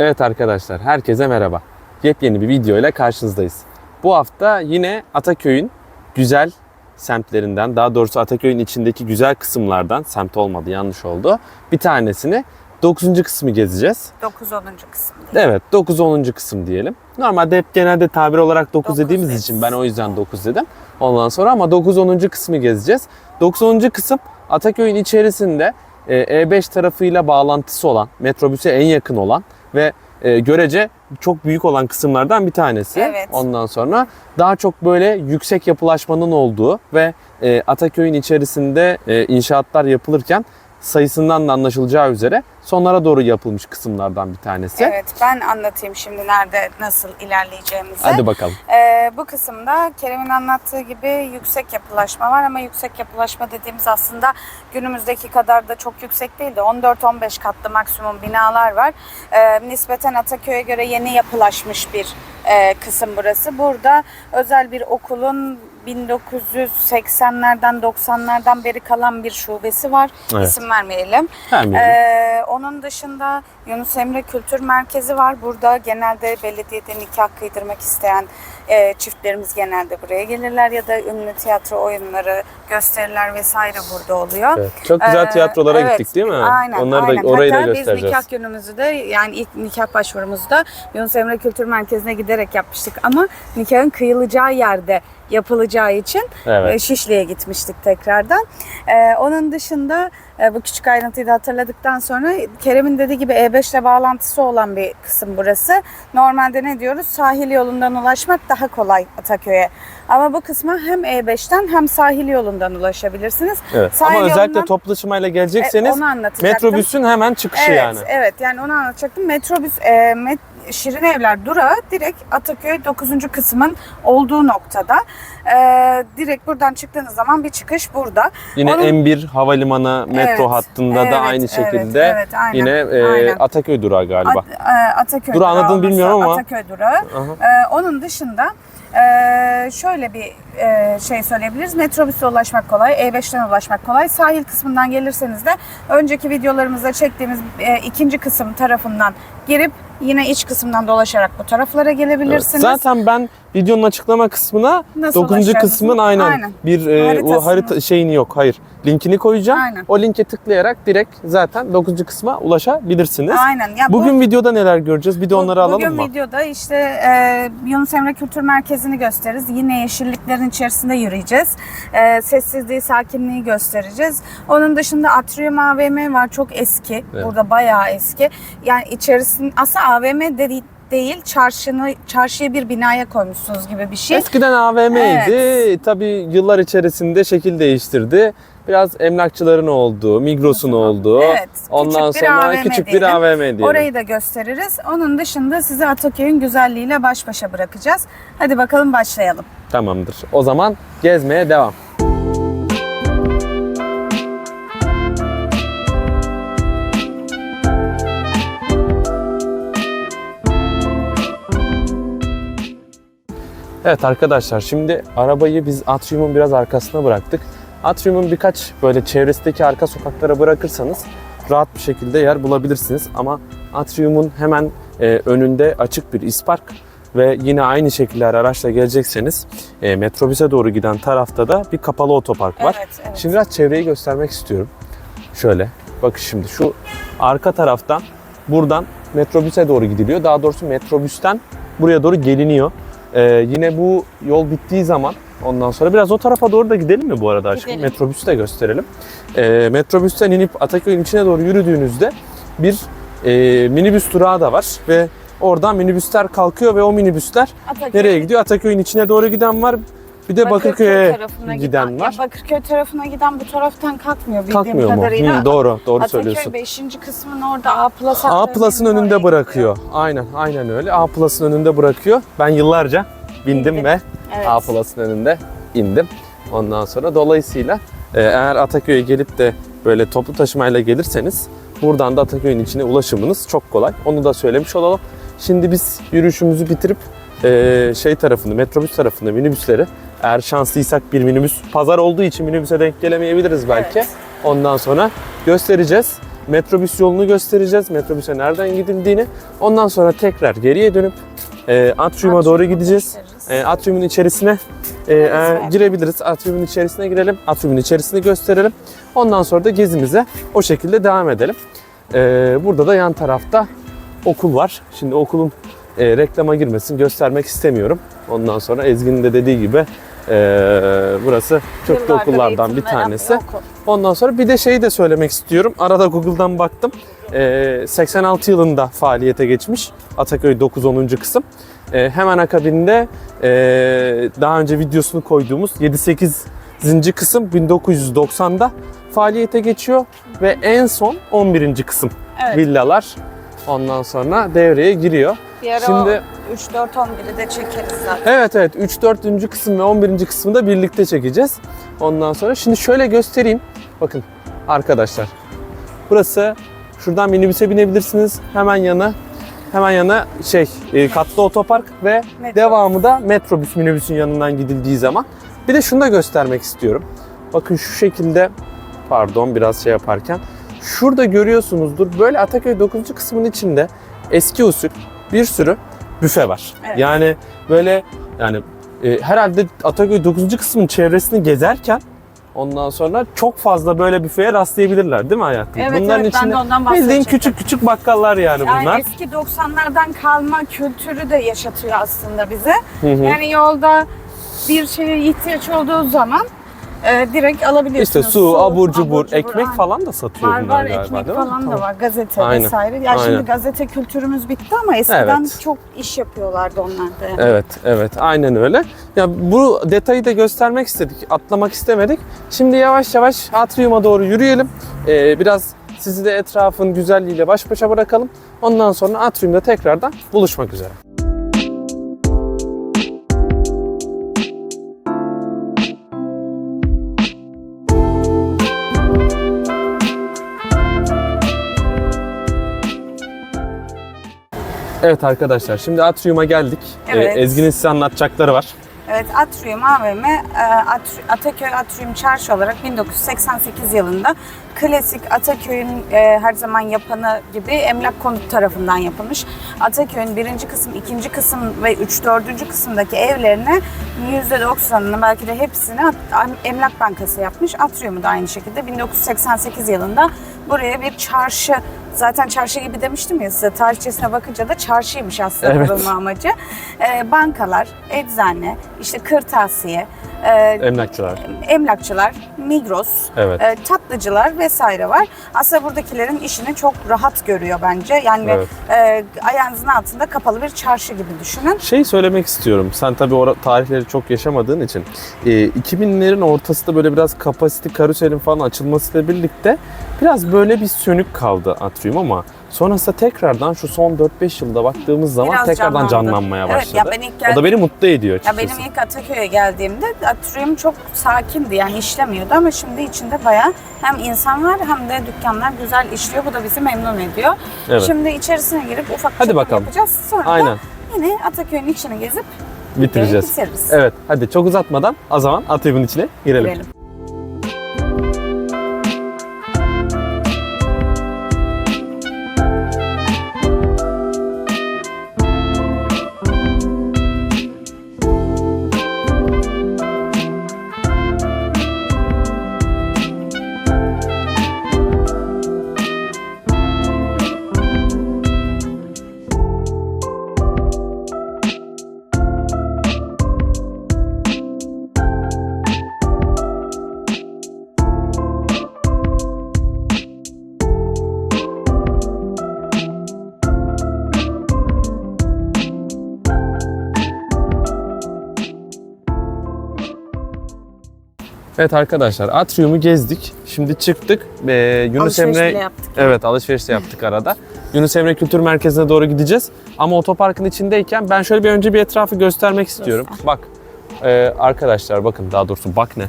Evet arkadaşlar, herkese merhaba. Yepyeni bir video ile karşınızdayız. Bu hafta yine Ataköy'ün güzel semtlerinden, daha doğrusu Ataköy'ün içindeki güzel kısımlardan, semt olmadı yanlış oldu. Bir tanesini 9. kısmı gezeceğiz. 9-10. kısım değil. Evet 9-10. kısım diyelim. Normalde hep genelde tabir olarak 9 Dokuz dediğimiz deriz. için ben o yüzden 9 dedim. Ondan sonra ama 9-10. kısmı gezeceğiz. 9-10. kısım Ataköy'ün içerisinde e, E5 tarafıyla bağlantısı olan, metrobüse en yakın olan ve e, görece çok büyük olan kısımlardan bir tanesi. Evet. Ondan sonra daha çok böyle yüksek yapılaşmanın olduğu ve e, Ataköy'ün içerisinde e, inşaatlar yapılırken sayısından da anlaşılacağı üzere sonlara doğru yapılmış kısımlardan bir tanesi. Evet ben anlatayım şimdi nerede nasıl ilerleyeceğimizi. Hadi bakalım. Ee, bu kısımda Kerem'in anlattığı gibi yüksek yapılaşma var ama yüksek yapılaşma dediğimiz aslında günümüzdeki kadar da çok yüksek değil de 14-15 katlı maksimum binalar var. Ee, nispeten Ataköy'e göre yeni yapılaşmış bir e, kısım burası. Burada özel bir okulun 1980'lerden 90'lardan beri kalan bir şubesi var. Evet. İsim vermeyelim. Hemen. Ee, onun dışında Yunus Emre Kültür Merkezi var. Burada genelde belediyede nikah kıydırmak isteyen e, çiftlerimiz genelde buraya gelirler ya da ünlü tiyatro oyunları, gösteriler vesaire burada oluyor. Evet, Çok güzel Ee, tiyatrolara evet, gittik değil mi? Aynen, Onları aynen. da orayı Hatta da biz göstereceğiz. nikah günümüzü de yani ilk nikah başvurumuzu da Yunus Emre Kültür Merkezi'ne giderek yapmıştık ama nikahın kıyılacağı yerde yapılacağı için Evet. e, Şişli'ye gitmiştik tekrardan. Ee, onun dışında e, bu küçük ayrıntıyı da hatırladıktan sonra Kerem'in dediği gibi E5 ile bağlantısı olan bir kısım burası. Normalde ne diyoruz? Sahil yolundan ulaşmak daha kolay Ataköy'e. Ama bu kısma hem E5'ten hem sahil yolundan ulaşabilirsiniz. Evet. Sahil Ama özellikle yolundan- toplu taşımayla E, gelecekseniz onu anlatacaktım. metrobüsün hemen çıkışı Evet, yani. evet yani onu anlatacaktım. Metrobüs, e, met, Şirin Evler durağı direkt Ataköy 9. kısmın olduğu noktada. E, direkt buradan çıktığınız zaman bir çıkış burada. Yine Onun- M1 havalimanı metro Evet, hattında evet, da aynı evet, şekilde evet, aynen, yine e, aynen. Ataköy durağı galiba. At, e, Ataköy Durağı adını olması bilmiyorum ama- Ataköy durağı. Aha. E, onun dışında e, şöyle bir e, şey söyleyebiliriz. Metrobüse ulaşmak kolay, E5'ten ulaşmak kolay. Sahil kısmından gelirseniz de önceki videolarımızda çektiğimiz e, ikinci kısım tarafından girip yine iç kısımdan dolaşarak bu taraflara Evet. gelebilirsiniz. Zaten ben videonun açıklama kısmına Nasıl 9. ulaşacağınızı- kısmın aynen, Aynen. bir e, o harita şeyini yok. Hayır. Linkini koyacağım. Aynen. O linke tıklayarak direkt zaten 9. kısma ulaşabilirsiniz. Aynen. Ya bu- Bugün videoda neler göreceğiz? Bir de Bu- onları alalım Bugün mı? videoda işte e, Yunus Emre Kültür Merkezi'ni gösteririz. Yine yeşilliklerin içerisinde yürüyeceğiz. E, sessizliği, sakinliği göstereceğiz. Onun dışında Atrium AVM var. Çok eski. Evet. Burada bayağı eski. Yani içerisinde aslında AVM de değil, değil çarşını çarşıya bir binaya koymuşsunuz gibi bir şey. Eskiden AVM'ydi. Tabii yıllar içerisinde şekil değiştirdi. Biraz emlakçıların olduğu, Migros'un olduğu. Evet, Ondan küçük sonra AVM küçük bir. AVM diyelim. Orayı da gösteririz. Onun dışında sizi Ataköy'ün güzelliğiyle baş başa bırakacağız. Hadi bakalım başlayalım. Tamamdır. O zaman gezmeye devam. Evet arkadaşlar şimdi arabayı biz Atrium'un biraz arkasına bıraktık. Atrium'un birkaç böyle çevresindeki arka sokaklara bırakırsanız rahat bir şekilde yer bulabilirsiniz. Ama Atrium'un hemen e, önünde açık bir ispark ve yine aynı şekilde araçla gelecekseniz e, metrobüse doğru giden tarafta da bir kapalı otopark var. Evet, evet. Şimdi biraz çevreyi göstermek istiyorum. Şöyle bakın şimdi şu arka taraftan buradan metrobüse doğru gidiliyor. Daha doğrusu metrobüsten buraya doğru geliniyor. Ee, yine bu yol bittiği zaman ondan sonra biraz o tarafa doğru da gidelim mi bu arada aşkım? Gidelim. Metrobüsü de gösterelim. Ee, metrobüsten inip Ataköy'ün içine doğru yürüdüğünüzde bir e, minibüs durağı da var ve oradan minibüsler kalkıyor ve o minibüsler Ataköy- nereye gidiyor? Ataköy'ün içine doğru giden var. Bir de Bakırköy'e tarafına giden var. Ya Bakırköy tarafına giden bu taraftan kalkmıyor bildiğim Kalkmıyor mu? kadarıyla. Hı, doğru, doğru Ataköy söylüyorsun. 5. kısmın orada A Plus A Plus'ın önünde bırakıyor. Aynen, aynen öyle. A Plus'ın önünde bırakıyor. Ben yıllarca bindim Bindim. ve Evet. A Plus'ın önünde indim. Ondan sonra dolayısıyla e, eğer Ataköy'e gelip de böyle toplu taşımayla gelirseniz buradan da Ataköy'ün içine ulaşımınız çok kolay. Onu da söylemiş olalım. Şimdi biz yürüyüşümüzü bitirip e, şey tarafını, metrobüs tarafını, minibüsleri eğer şanslıysak bir minibüs pazar olduğu için minibüse denk gelemeyebiliriz belki. Evet. Ondan sonra göstereceğiz. metrobüs yolunu göstereceğiz. Metrobüse nereden gidildiğini. Ondan sonra tekrar geriye dönüp e, atriuma doğru gideceğiz. E, atriumun içerisine e, e, girebiliriz. Atriumun içerisine girelim. Atriumun içerisini gösterelim. Ondan sonra da gezimize o şekilde devam edelim. E, burada da yan tarafta okul var. Şimdi okulun e, reklama girmesin göstermek istemiyorum. Ondan sonra Ezgi'nin de dediği gibi e, burası köklü Yıllardır okullardan bir tanesi. okul. Ondan sonra bir de şeyi de söylemek istiyorum. Arada Google'dan baktım. Ee, 86 yılında faaliyete geçmiş Ataköy 9-10. kısım. Ee, hemen akabinde ee, daha önce videosunu koyduğumuz 7-8. kısım 1990'da faaliyete geçiyor. Ve en son 11. kısım Evet. villalar ondan sonra devreye giriyor. Şimdi- 3 4 11'i de çekeriz zaten. Evet evet 3 4. kısım ve 11. kısmı da birlikte çekeceğiz. Ondan sonra şimdi şöyle göstereyim. Bakın arkadaşlar. Burası şuradan minibüse binebilirsiniz. Hemen yana hemen yana şey e, katlı otopark ve Metro. devamı da metrobüs minibüsün yanından gidildiği zaman. Bir de şunu da göstermek istiyorum. Bakın şu şekilde pardon biraz şey yaparken şurada görüyorsunuzdur böyle Ataköy 9. kısmın içinde eski usul bir sürü büfe var. Evet. Yani böyle yani e, herhalde Ataköy 9. kısmın çevresini gezerken ondan sonra çok fazla böyle büfeye rastlayabilirler değil mi hayatım? Evet Bunların evet ben içinde de ondan bildiğin küçük küçük bakkallar yani Yani bunlar. eski 90'lardan kalma kültürü de yaşatıyor aslında bize. Hı hı. Yani yolda bir şeye ihtiyaç olduğu zaman e, direkt alabiliyorsunuz. İşte su, abur cubur, cubur, ekmek aynen. falan da satıyor Var bunlar var galiba ekmek değil mi? falan da var. Gazete Aynen, vesaire. Ya aynen. şimdi gazete kültürümüz bitti ama eskiden Evet. çok iş yapıyorlardı onlar da. yani. Evet, evet. Aynen öyle. Ya bu detayı da göstermek istedik. Atlamak istemedik. Şimdi yavaş yavaş atriuma doğru yürüyelim. Ee, biraz sizi de etrafın güzelliğiyle baş başa bırakalım. Ondan sonra atriumda tekrardan buluşmak üzere. Evet arkadaşlar şimdi atriuma geldik. Ee, Evet. Ezgi'nin size anlatacakları var. Evet Atrium AVM e, Ataköy Atrium Çarşı olarak 1988 yılında klasik Ataköy'ün e, her zaman yapanı gibi emlak konut tarafından yapılmış. Ataköy'ün birinci kısım, ikinci kısım ve üç dördüncü kısımdaki evlerine %90'ını belki de hepsini Emlak Bankası yapmış. Atrium'u da aynı şekilde 1988 yılında buraya bir çarşı Zaten çarşı gibi demiştim ya size tarihçesine bakınca da çarşıymış aslında Evet. kurulma amacı. Ee, bankalar, eczane, işte kırtasiye, e, Emlakçılar. emlakçılar, Migros, Evet. e, tatlıcılar vesaire var. Aslında buradakilerin işini çok rahat görüyor bence. Yani Evet. e, ayağınızın altında kapalı bir çarşı gibi düşünün. Şey söylemek istiyorum. Sen tabii o tarihleri çok yaşamadığın için. E, 2000'lerin ortasında böyle biraz kapasite karuselin falan açılmasıyla birlikte biraz böyle bir sönük kaldı Atrium ama sonrasında tekrardan şu son 4-5 yılda baktığımız zaman Biraz tekrardan canlandı. canlanmaya Evet, başladı. ya ben ilk O da geldiğim- beni mutlu ediyor Ya benim ilk Ataköy'e geldiğimde Atrium çok sakindi yani işlemiyordu ama şimdi içinde bayağı hem insan var hem de dükkanlar güzel işliyor. Bu da bizi memnun ediyor. Evet. Şimdi içerisine girip ufak Hadi bakalım. yapacağız. Sonra Aynen. yine Ataköy'ün içini gezip Bitireceğiz. bitiririz. Evet hadi çok uzatmadan o zaman Atrium'un içine girelim. Girelim. Evet arkadaşlar Atrium'u gezdik. Şimdi çıktık. Ee, Yunus Alışveriş Emre yaptık. Evet alışveriş de yaptık arada. Yunus Emre Kültür Merkezi'ne doğru gideceğiz. Ama otoparkın içindeyken ben şöyle bir önce bir etrafı göstermek istiyorum. Göster. Bak e, arkadaşlar bakın daha doğrusu bak ne.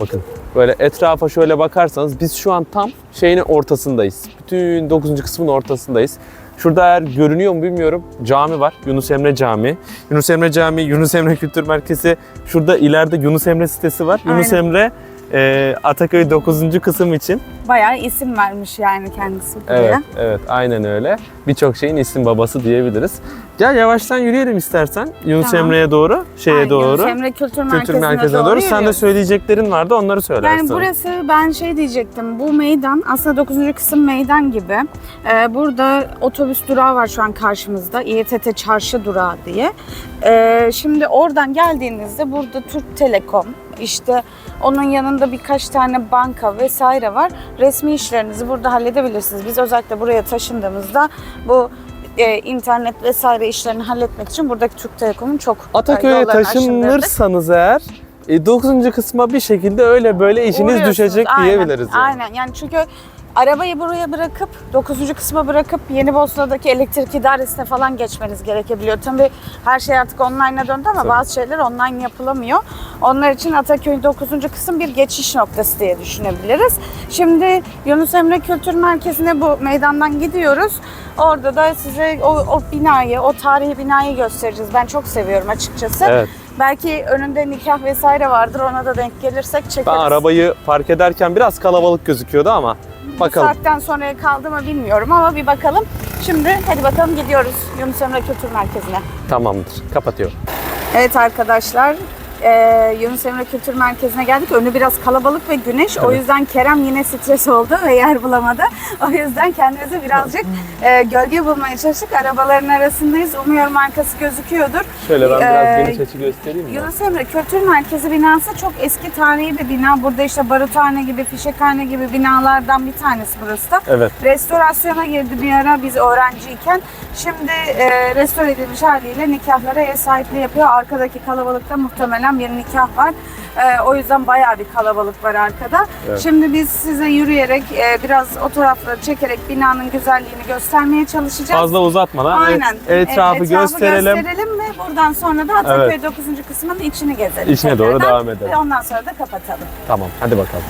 Bakın böyle etrafa şöyle bakarsanız biz şu an tam şeyin ortasındayız. Bütün 9. kısmın ortasındayız. Şurada eğer görünüyor mu bilmiyorum. Cami var. Yunus Emre Camii. Yunus Emre Camii, Yunus Emre Kültür Merkezi. Şurada ileride Yunus Emre sitesi var. Yunus Aynen. Emre e, Ataköy 9. kısım için. Bayağı isim vermiş yani kendisi buraya. Evet, evet aynen öyle. Birçok şeyin isim babası diyebiliriz. Gel yavaştan yürüyelim istersen Yunus Tamam. Emre'ye doğru, şeye Aynen, doğru. Emre Kültür, Kültür Merkezi'ne, merkezine doğru. Sen de yürüyoruz. söyleyeceklerin vardı onları söylersin. Yani burası ben şey diyecektim. Bu meydan aslında 9. kısım meydan gibi. Ee, burada otobüs durağı var şu an karşımızda. İETT Çarşı durağı diye. Ee, şimdi oradan geldiğinizde burada Türk Telekom, işte onun yanında birkaç tane banka vesaire var. Resmi işlerinizi burada halledebilirsiniz. Biz özellikle buraya taşındığımızda bu e, internet vesaire işlerini halletmek için buradaki Türk Telekom'un çok e, Ataköy'e yollarını aşındırdık. taşınırsanız eğer 9. kısma bir şekilde öyle böyle işiniz Uğruyorsunuz, düşecek aynen, diyebiliriz. Yani. Aynen yani çünkü arabayı buraya bırakıp 9. kısma bırakıp Yeni Bosna'daki elektrik idaresine falan geçmeniz gerekebiliyor. Tabii her şey artık online'a döndü ama Tabii. bazı şeyler online yapılamıyor. Onlar için Ataköy 9. kısım bir geçiş noktası diye düşünebiliriz. Şimdi Yunus Emre Kültür Merkezi'ne bu meydandan gidiyoruz. Orada da size o, o binayı, o tarihi binayı göstereceğiz. Ben çok seviyorum açıkçası. Evet. Belki önünde nikah vesaire vardır. Ona da denk gelirsek çekeriz. Ben arabayı park ederken biraz kalabalık gözüküyordu ama bakalım. Saatten sonraya kaldı mı bilmiyorum ama bir bakalım. Şimdi hadi bakalım gidiyoruz Yunus Emre Kültür Merkezi'ne. Tamamdır. Kapatıyorum. Evet arkadaşlar eee, Yunus Emre Kültür Merkezi'ne geldik. Önü biraz kalabalık ve güneş. O Evet. yüzden Kerem yine stres oldu ve yer bulamadı. O yüzden kendimize birazcık eee, gölge bulmaya çalıştık. Arabaların arasındayız. Umuyorum arkası gözüküyordur. Şöyle ben biraz Ee, geniş açı göstereyim mi? Yunus Emre Kültür Merkezi binası çok eski tarihi bir bina. Burada işte baruthane gibi, fişekhane gibi binalardan bir tanesi burası da. Evet. Restorasyona girdi bir ara biz öğrenciyken. Şimdi e, restore edilmiş haliyle nikahlara ev sahipliği yapıyor. Arkadaki kalabalıkta muhtemelen bir nikah var. E, o yüzden bayağı bir kalabalık var arkada. Evet. Şimdi biz size yürüyerek e, biraz o tarafları çekerek binanın güzelliğini göstermeye çalışacağız. Fazla uzatmadan Aynen. et- etrafı, E, gösterelim. gösterelim ve buradan sonra da Ataköy 9. kısmın içini gezelim. İçine doğru devam edelim. Ve ondan sonra da kapatalım. Tamam hadi bakalım.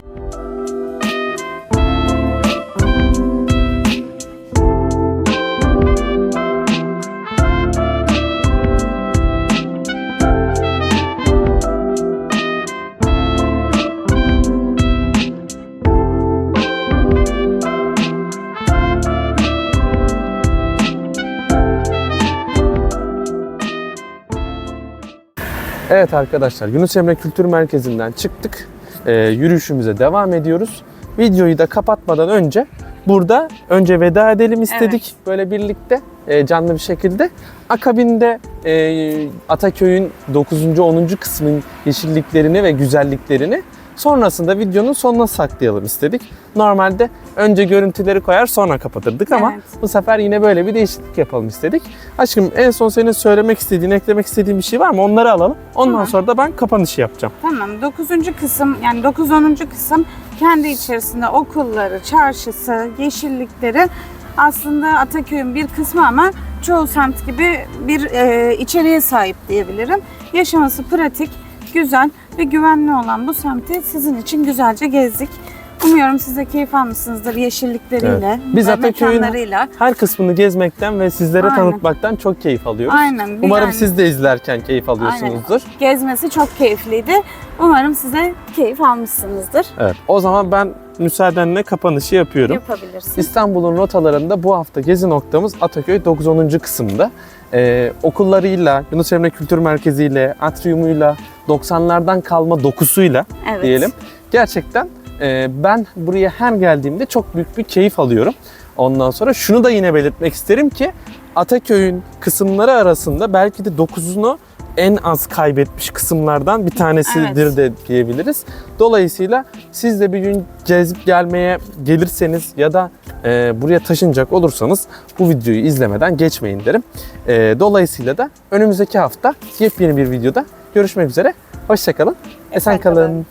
Evet arkadaşlar Yunus Emre Kültür Merkezi'nden çıktık. Ee, yürüyüşümüze devam ediyoruz. Videoyu da kapatmadan önce burada önce veda edelim istedik böyle birlikte e, canlı bir şekilde. Akabinde e, Ataköy'ün 9. 10. kısmın yeşilliklerini ve güzelliklerini sonrasında videonun sonuna saklayalım istedik. Normalde önce görüntüleri koyar sonra kapatırdık ama Evet. bu sefer yine böyle bir değişiklik yapalım istedik. Aşkım en son senin söylemek istediğin, eklemek istediğin bir şey var mı? Onları alalım. Ondan Tamam. sonra da ben kapanışı yapacağım. Tamam. 9. kısım yani 9 10. kısım kendi içerisinde okulları, çarşısı, yeşillikleri aslında Ataköy'ün bir kısmı ama çoğu semt gibi bir e, içeriğe sahip diyebilirim. Yaşaması pratik, güzel ve güvenli olan bu semti sizin için güzelce gezdik. Umuyorum siz de keyif almışsınızdır yeşillikleriyle, Evet. Biz Ataköy'ün mekanlarıyla. Her kısmını gezmekten ve sizlere Aynen. tanıtmaktan çok keyif alıyoruz. Aynen. Umarım yani- siz de izlerken keyif alıyorsunuzdur. gezmesi çok keyifliydi. Umarım size keyif almışsınızdır. Evet. O zaman ben müsaadenle kapanışı yapıyorum. Yapabilirsiniz. İstanbul'un rotalarında bu hafta gezi noktamız Ataköy 9-10. kısımda. Ee, okullarıyla, Yunus Emre Kültür Merkezi ile, atriumuyla, 90'lardan kalma dokusuyla Evet. diyelim. Gerçekten e, ben buraya her geldiğimde çok büyük bir keyif alıyorum. Ondan sonra şunu da yine belirtmek isterim ki Ataköy'ün kısımları arasında belki de 9'unu en az kaybetmiş kısımlardan bir tanesidir Evet. de diyebiliriz. Dolayısıyla siz de bir gün gezip gelmeye gelirseniz ya da e, buraya taşınacak olursanız bu videoyu izlemeden geçmeyin derim. E, dolayısıyla da önümüzdeki hafta yepyeni bir videoda görüşmek üzere. Hoşçakalın. Esen Esen kalın. kalın.